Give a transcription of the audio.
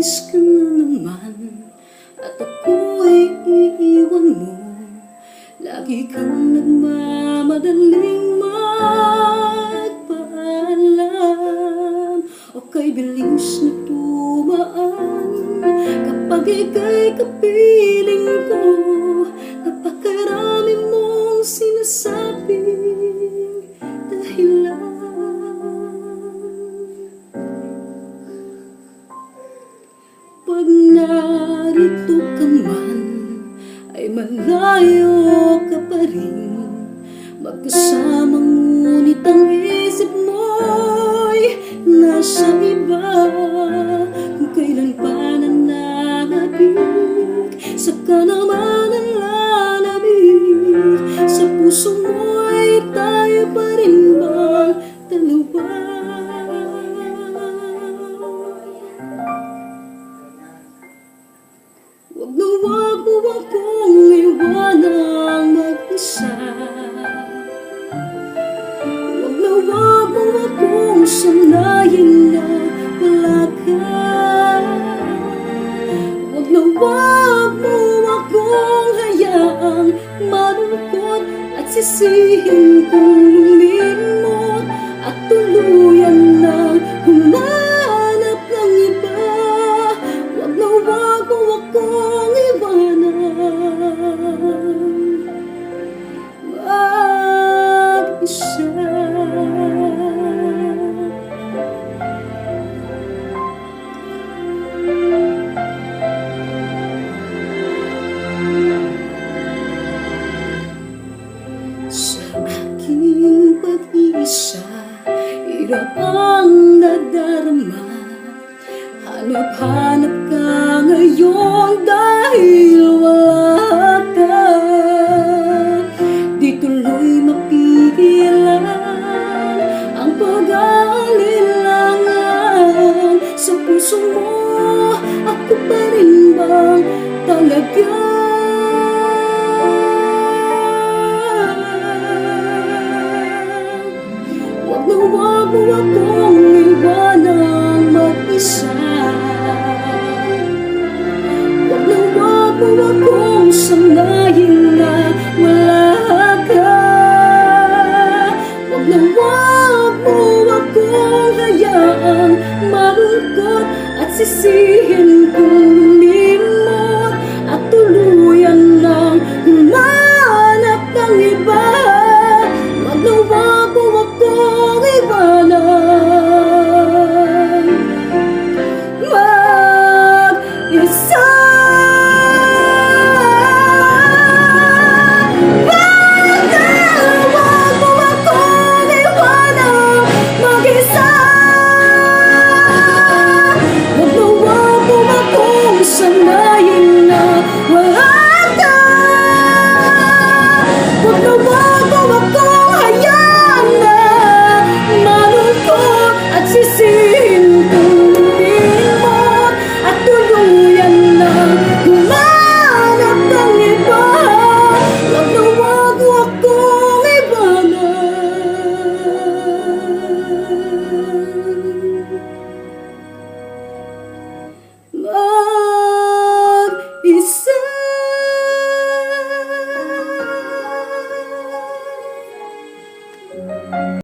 Aalis ka na naman At ako'y iiwan mo. Lagi kang nagmamadaling magpaalam. Okay, bilis na tumaan. Kapag ika'y kapiling ko Napakarami mong sinasabing malayo ka pa rin. Magkasama ngunit ang isip mo'y Nasa iba. Kailan pa nananabik Saka naman ang lalamig Sa puso mo'y tayo pa rin bang dalawa Huwag na huwag mo iwanang na huwag mo akong sanayin na wala ka huwag mo akong hayaang malungkot At sisihin kong lumimot At Hirap ang nadarama Hanap-hanap ka ngayon dahil wala ka Di tuloy mapigilan ang pag-aalilangan Sa puso mo, ako pa rin bang talaga? Huwag na huwag mo akong iwanang mag-isa Huwag na huwag mo akong sangayin na wala ka Huwag na huwag mo akong hayaang malungkot At sisihin kong